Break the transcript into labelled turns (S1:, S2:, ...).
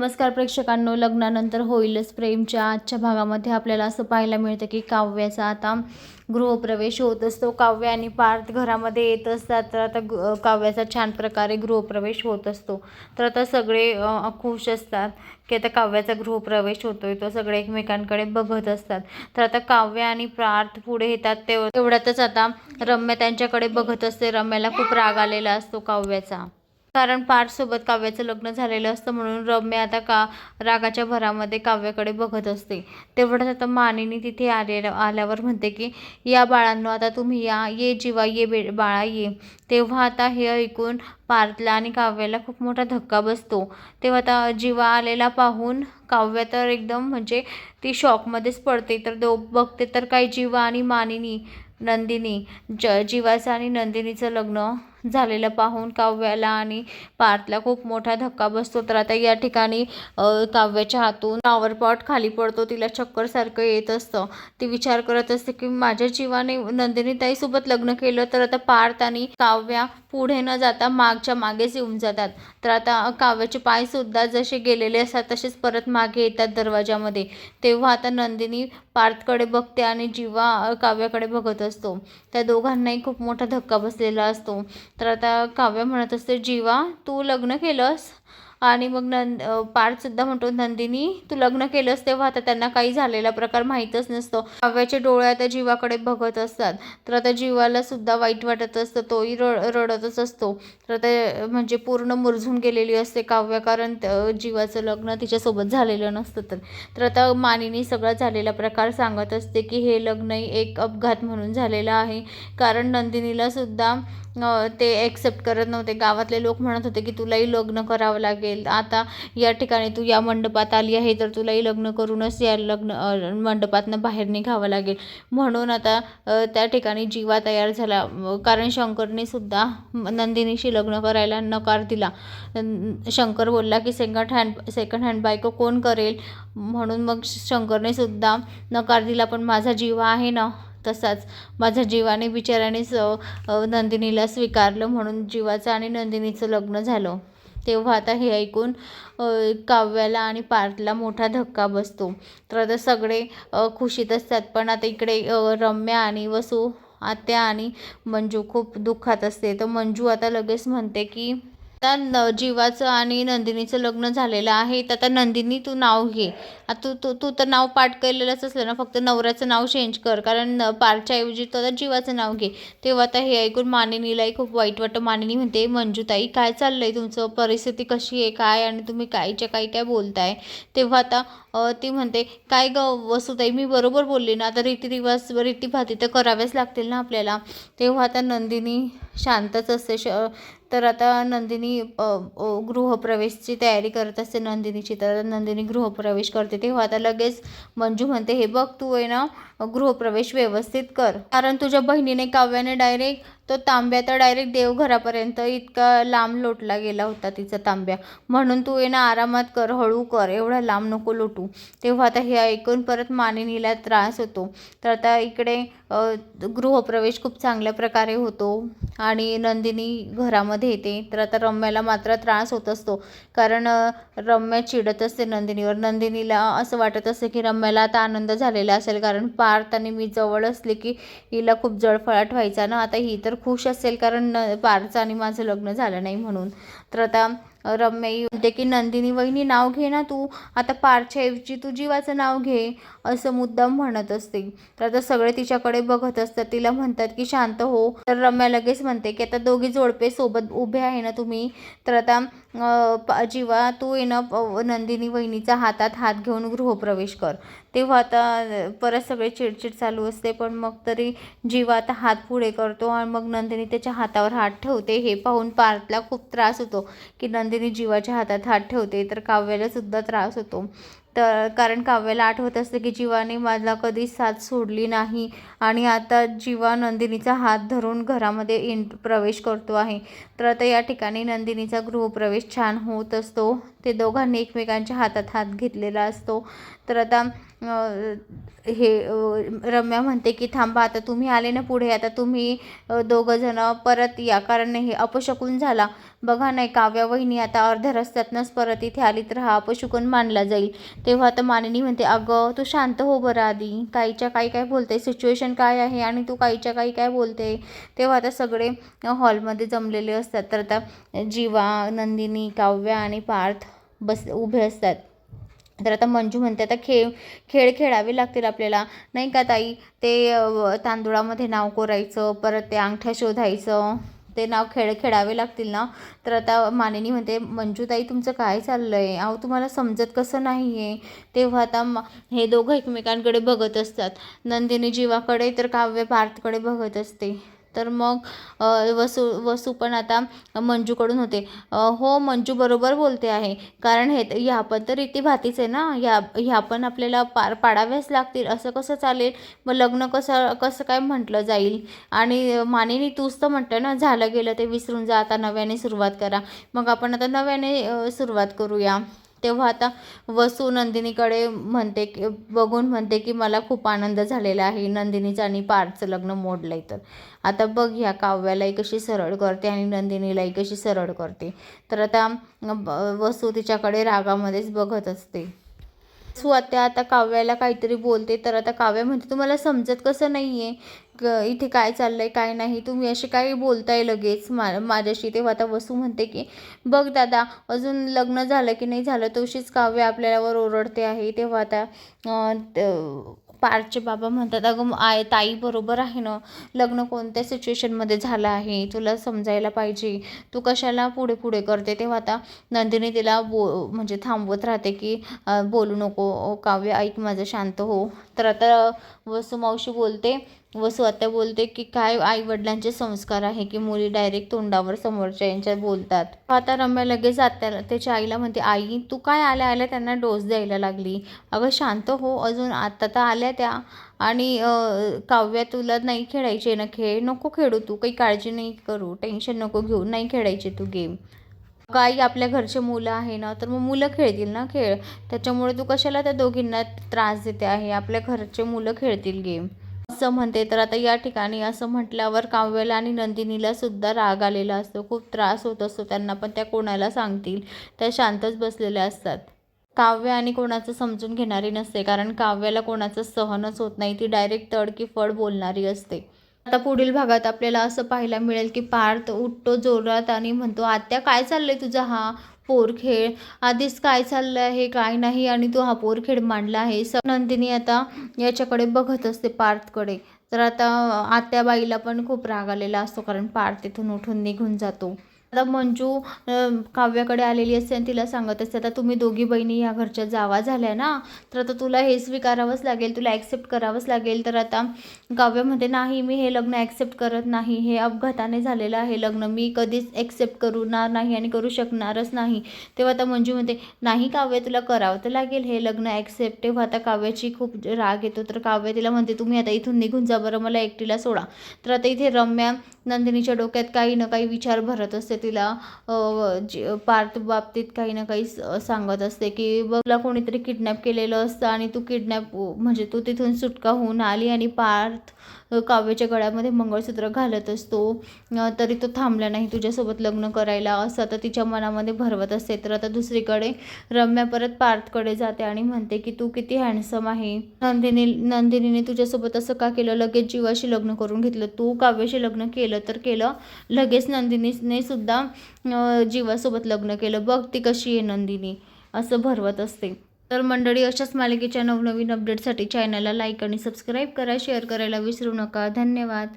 S1: नमस्कार प्रेक्षकांनो लग्नानंतर होईलच प्रेमच्या आजच्या भागामध्ये आपल्याला असं पाहायला मिळतं की काव्याचा आता गृहप्रवेश होत असतो. काव्य आणि पार्थ घरामध्ये येत असतात तर आता ग- काव्याचा छान प्रकारे गृहप्रवेश होत असतो. तर आता सगळे खुश असतात की आता काव्याचा गृहप्रवेश होतोय तो सगळे एकमेकांकडे बघत असतात. तर आता काव्य आणि पार्थ पुढे येतात तेव्हा तेवढ्यातच आता रम्या त्यांच्याकडे बघत असते. रम्याला खूप राग आलेला असतो काव्याचा. कारण पार्थसोबत काव्याचं लग्न झालेलं असतं म्हणून रम्य आता का रागाच्या भरामध्ये काव्याकडे बघत असते. तेवढंच आता मानिनी तिथे आले आल्यावर म्हणते की या बाळांनो आता तुम्ही या ये जीवा ये बे बाळा ये. तेव्हा आता हे ऐकून पार्थला आणि काव्याला खूप मोठा धक्का बसतो. तेव्हा आता जीवा आलेला पाहून काव्य तर एकदम म्हणजे ती शॉकमध्येच पडते. तर दो बघते तर काही जीवा आणि मानिनी नंदिनी ज जीवाचं आणि नंदिनीचं लग्न झालेलं पाहून काव्याला आणि पार्थला खूप मोठा धक्का बसतो. तर आता या ठिकाणी काव्याच्या हातून फ्लॉवर पॉट खाली पडतो. तिला चक्करसारखं येत असतं. ती विचार करत असते की माझ्या जीवाने नंदिनी ताईसोबत लग्न केलं तर आता पार्थ आणि काव्या पुढे न जाता मागच्या मागेच येऊन जातात. तर आता काव्याचे पायसुद्धा जसे गेलेले असतात तसेच परत मागे येतात दरवाजामध्ये. तेव्हा आता नंदिनी पार्थकडे बघते आणि जीवा काव्याकडे बघत असतो. त्या दोघांनाही खूप मोठा धक्का बसलेला असतो. तर आता काव्य म्हणत असते जीवा तू लग्न केलंस? आणि मग नंद पार्थसुद्धा म्हणतो नंदिनी तू लग्न केलंस तेव्हा आता त्यांना काही झालेला प्रकार माहीतच नसतो. काव्याचे डोळे आता जीवाकडे बघत असतात. तर आता जीवाला सुद्धा वाईट वाटत असतं तोही रड रडतच असतो. तर आता म्हणजे पूर्ण मुरझून गेलेली असते काव्य कारण जीवाचं लग्न तिच्यासोबत झालेलं नसतं तर. तर आता मानिनी सगळा झालेला प्रकार सांगत असते की हे लग्नही एक अपघात म्हणून झालेलं आहे. कारण नंदिनीला सुद्धा ते ॲक्सेप्ट करत नव्हते. गावातले लोक म्हणत होते की तुलाही लग्न करावं लागेल. आता या ठिकाणी तू या मंडपात आली आहे तर तुलाही लग्न करूनच या लग्न मंडपातनं बाहेर निघावं लागेल. म्हणून आता त्या ठिकाणी जीवा तयार झाला. कारण शंकरने सुद्धा नंदिनीशी लग्न करायला नकार दिला. शंकर बोलला की सेकंड हँड सेकंड हँड बायको कोण करेल? म्हणून मग शंकरने सुद्धा नकार दिला पण माझा जीवा आहे ना. तसाच माझा जीवाने बिचाराने स नंदिनीला स्वीकारलं म्हणून जीवाचं आणि नंदिनीचं लग्न झालं. तेव्हा आता हे ऐकून काव्याला आणि पार्थला मोठा धक्का बसतो. तर आता सगळे खुशीत असतात. पण आता इकडे रम्या आणि वसू आत्या आणि मंजू खूप दुःखात असते. तर मंजू आता लगेच म्हणते की आता न जीवाचं आणि नंदिनीचं लग्न झालेलं आहे. तर आता नंदिनी तू नाव घे. आता तू तू तू तर नाव पाठ केलेलंच असलं ना फक्त नवऱ्याचं नाव चेंज कर. कारण न- पारच्या ऐवजी तू आता जीवाचं नाव घे. तेव्हा आता हे ऐकून मानिनीलाही खूप वाईट वाटतं. मानिनी म्हणते मंजूताई काय चाललं आहे तुमचं? परिस्थिती कशी आहे? काय? आणि तुम्ही कायच्या काही काय बोलताय. तेव्हा आता ती म्हणते काय ग वसुताई मी बरोबर बोलली ना आता रीतिरिवाज रीतीभाती तर कराव्याच लागतील ना आपल्याला. तेव्हा आता नंदिनी शांतच असते. श तर आता नंदिनी गृहप्रवेशची तयारी करत असते नंदिनीची. तर नंदिनी गृहप्रवेश करते. तेव्हा आता लगेच मंजू म्हणते हे बघ तू आहे ना गृहप्रवेश व्यवस्थित कर. कारण तुझ्या बहिणीने काव्याने डायरेक्ट तो तांब्या तर डायरेक्ट देवघरापर्यंत इतका लांब लोटला गेला होता तिचा तांब्या. म्हणून तू येणं ना आरामात कर हळू कर एवढा लांब नको लोटू. तेव्हा आता हे ऐकून परत मानिनीला त्रास होतो. तर आता इकडे गृहप्रवेश खूप चांगल्या प्रकारे होतो आणि नंदिनी घरामध्ये येते. तर आता रम्याला मात्र त्रास होत असतो. कारण रम्या चिडत असते नंदिनीवर. नंदिनीला असं वाटत असतं की रम्याला आता आनंद झालेला असेल. कारण पार्थ आणि मी जवळ असले की हिला खूप जळफळाट व्हायचा ना. आता ही तर खुश असेल कारण न आणि माझं लग्न झालं नाही म्हणून. तर आता रम्याई म्हणते की नंदिनी वहिनी नाव घे ना तू. आता पारच्याऐवजी तू जीवाचं नाव घे असं मुद्दाम म्हणत असते. तर आता सगळे तिच्याकडे बघत असतात. तिला म्हणतात की शांत हो. तर रम्या लगेच म्हणते की आता दोघी जोडपे सोबत उभे आहे ना तुम्ही? तर आता पा- जीवा तू ये ना नंदिनी वहिनीचा हातात हात घेऊन गृहप्रवेश कर. तेव्हा आता परत सगळे चिडचिड चालू असते. पण मग तरी जीवा आता हात पुढे करतो आणि मग नंदिनी त्याच्या हातावर हात ठेवते. हे पाहून पार्थला खूप त्रास होतो की नंद नंदिनी जीवाच्या हातात हात ठेवते तर काव्याला सुद्धा त्रास होतो. तर कारण काव्याला आठवत असते की जीवाने मला कधीच साथ सोडली नाही आणि आता जीवा नंदिनीचा हात धरून घरामध्ये इन प्रवेश करतो आहे. तर आता या ठिकाणी नंदिनीचा गृहप्रवेश छान होत असतो. ते दोघांनी एकमेकांच्या हातात हात घेतलेला असतो. तर आता हे रम्या म्हणते की थांबा आता तुम्ही आले ना पुढे आता तुम्ही दोघंजणं परत या कारण हे अपशकून झाला. बघा नाही काव्या वहिनी आता अर्ध्या रस्त्यातनंच परत इथे आली तर हा अपशकुन मानला जाईल. तेव्हा आता मानिनी म्हणते अगं तू शांत हो बरं आधी. काहीच्या काही काय बोलते सिच्युएशन काय आहे आणि तू काहीच्या काही काय बोलते? तेव्हा आता सगळे हॉलमध्ये जमलेले असतात. तर आता जीवा नंदिनी काव्या आणि पार्थ बस उभे असतात. तर आता मंजू म्हणते आता खेळ खेळ खेळावे लागतील आपल्याला. नाही का ताई? ते तांदुळामध्ये नाव कोरायचं परत ते अंगठ्या शोधायचं ते नाव खेळ खेळावे लागतील ना? तर आता मानिनी म्हणते मंजूताई तुमचं काय चाललं आहे अहो तुम्हाला समजत कसं नाही आहे तेव्हा आता म हे दोघं एकमेकांकडे बघत असतात. नंदिनी जीवाकडे तर काव्य पार्थकडे बघत असते. तर मग वसू वसू पण आता मंजूकडून होते. हो मंजू बरोबर बोलते आहे. कारण हे ह्या पण तर रीतीभातीच आहे ना? ह्या ह्या पण आपल्याला पार पाडाव्याच लागतील. असं कसं चालेल? मग लग्न कसं कसं काय म्हटलं जाईल? आणि मानेनी तूच तर म्हटलं ना झालं गेलं ते विसरून जा आता नव्याने सुरुवात करा. मग आपण आता नव्याने सुरुवात करूया. तेव्हा आता वसू नंदिनीकडे म्हणते की बघून म्हणते की मला खूप आनंद झालेला आहे. नंदिनीचं आणि पार्थचं लग्न मोडलं आहे तर. आता बघ ह्या काव्यालाही कशी सरळ करते आणि नंदिनीलाही कशी सरळ करते. तर आता ब- वसू तिच्याकडे रागामध्येच बघत असते. स्वतः आता काव्याला काहीतरी बोलते तर आता काव्य म्हणते तुम्हाला समजत कसं नाही आहे क इथे काय चाललं आहे काय नाही? तुम्ही असे काही बोलताय लगेच मा माझ्याशी? तेव्हा आता वसू म्हणते की बघ दादा अजून लग्न झालं की नाही झालं तशीच काव्य आपल्यावर ओरडते आहे. तेव्हा आता पार्थचे बाबा म्हणतात अगं आय ताई बरोबर आहे ना? लग्न कोणत्या सिच्युएशनमध्ये झालं आहे? तुला समजायला पाहिजे. तू कशाला पुढे पुढे करते? तेव्हा आता नंदिनी तिला बो म्हणजे थांबवत राहते की बोलू नको काव्य ऐक माझं शांत हो. तर आता वसुमावशी बोलते व आता बोलते की काय आई वडिलांचे संस्कार आहे की मुली डायरेक्ट तोंडावर समोरच्या यांच्या बोलतात. आता रम्या लगेच आत्याला त्याच्या आईला म्हणते आई तू काय आल्या आल्या त्यांना डोस द्यायला लागली? अगं शांत हो अजून आता तर आल्या त्या. आणि काव्या तुला नाही खेळायचे ना खेळ? नको खेळू तू काही काळजी नाही करू टेन्शन नको घेऊ नाही खेळायचे तू गेम. काही आपल्या घरचे मुलं आहे ना तर मग मुलं खेळतील ना खेळ? त्याच्यामुळे तू कशाला त्या दोघींना त्रास देते आहे? आपल्या घरचे मुलं खेळतील गेम. असं म्हणते. तर आता या ठिकाणी असं म्हटल्यावर काव्याला आणि नंदिनीला सुद्धा राग आलेला असतो. खूप त्रास होत असतो त्यांना पण त्या कोणाला सांगतील? त्या शांतच बसलेल्या असतात. काव्य आणि कोणाचं समजून घेणारी नसते कारण काव्याला कोणाचं सहनच होत नाही. ती डायरेक्ट तडकी फड बोलणारी असते. आता पुढील भागात आपल्याला असं पाहायला मिळेल की पार्थ उठतो जोरात आणि म्हणतो आत्या काय चाललंय तुझा हा पोरखेळ आधीच काय चाललं आहे काय नाही आणि तू हा पोरखेळ मांडला आहे. स नंदिनी आता याच्याकडे बघत असते पार्थकडे. तर आता आत्याबाईला पण खूप राग आलेला असतो कारण पार्थ तिथून उठून निघून जातो. आता मंजू काव्याकडे आलेली असते आणि तिला सांगत असते आता तुम्ही दोघी बहिणी या घरच्या जावा झाल्या ना तर आता तुला हे स्वीकारावंच लागेल तुला ॲक्सेप्ट करावंच लागेल. तर आता काव्य म्हणते नाही मी हे लग्न ॲक्सेप्ट करत नाही हे अपघाताने झालेलं आहे लग्न मी कधीच ॲक्सेप्ट करणार नाही आणि करू शकणारच नाही. तेव्हा आता मंजू म्हणते नाही काव्य तुला करावं तर लागेल हे लग्न ॲक्सेप्ट तेव्हा आता काव्याची खूप राग येतो तर काव्य तिला म्हणते तुम्ही आता इथून निघून जा बरं मला एकटीला सोडा. तर आता इथे रम्या नंदिनीच्या डोक्यात काही ना काही विचार भरत असते. तिला जे- पार्थ बाबतीत काही ना काही स- सांगत असते की बघ तुला कोणीतरी किडनॅप केलेलं असतं आणि तू किडनॅप म्हणजे तू तिथून सुटका होऊन आली आणि पार्थ काव्याच्या गळ्यामध्ये मंगळसूत्र घालत असतो. तरी तो थांबला नाही तुझ्यासोबत लग्न करायला. असं आता तिच्या मनामध्ये भरवत असते. तर आता दुसरीकडे रम्या परत पार्थकडे जाते आणि म्हणते की तू किती हँडसम आहे. नंदिनी नंदिनीने तुझ्यासोबत असं का केलं? लगेच जीवाशी लग्न करून घेतलं. तू काव्याशी लग्न केलं तर केलं. लगेच नंदिनीने सुद्धा जीवासोबत लग्न केलं. बघ ती कशी आहे नंदिनी. असं भरवत असते. तर मंडळी अशाच मालिकेच्या नवनवीन अपडेटसाठी चॅनलला लाईक आणि सबस्क्राईब करा. शेअर करायला विसरू नका. धन्यवाद.